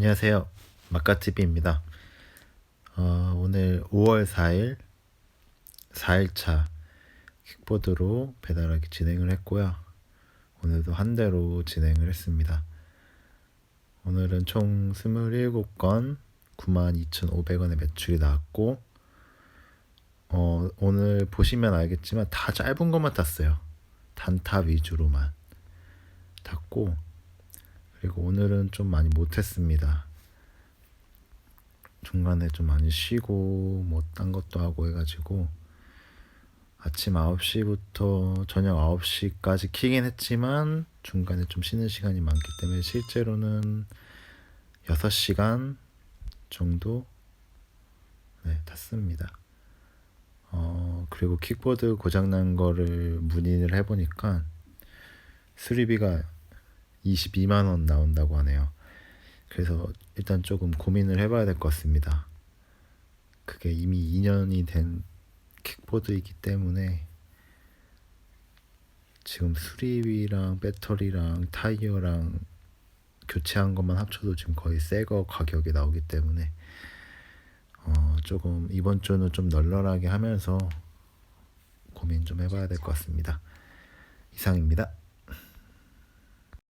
안녕하세요. 마카TV입니다. 어, 오늘 5월 4일 4일차 킥보드로 배달하기 진행을 했고요. 오늘도 한 대로 진행을 했습니다. 오늘은 총 27건 92,500원의 매출이 나왔고 어, 오늘 보시면 알겠지만 다 짧은 것만 탔어요. 단타 위주로만 탔고 그리고 오늘은 좀 많이 못했습니다. 중간에 좀 많이 쉬고 뭐 딴 것도 하고 해가지고 아침 9시부터 저녁 9시까지 키긴 했지만 중간에 좀 쉬는 시간이 많기 때문에 실제로는 6시간 정도 네, 탔습니다. 어, 그리고 킥보드 고장난 거를 문의를 해보니까 수리비가 22만 원 나온다고 하네요. 그래서 일단 조금 고민을 해봐야 될 것 같습니다. 그게 이미 2년이 된 킥보드이기 때문에 지금 수리비랑 배터리랑 타이어랑 교체한 것만 합쳐도 지금 거의 새 거 가격이 나오기 때문에 어 조금 이번 주는 좀 널널하게 하면서 고민 좀 해봐야 될 것 같습니다. 이상입니다.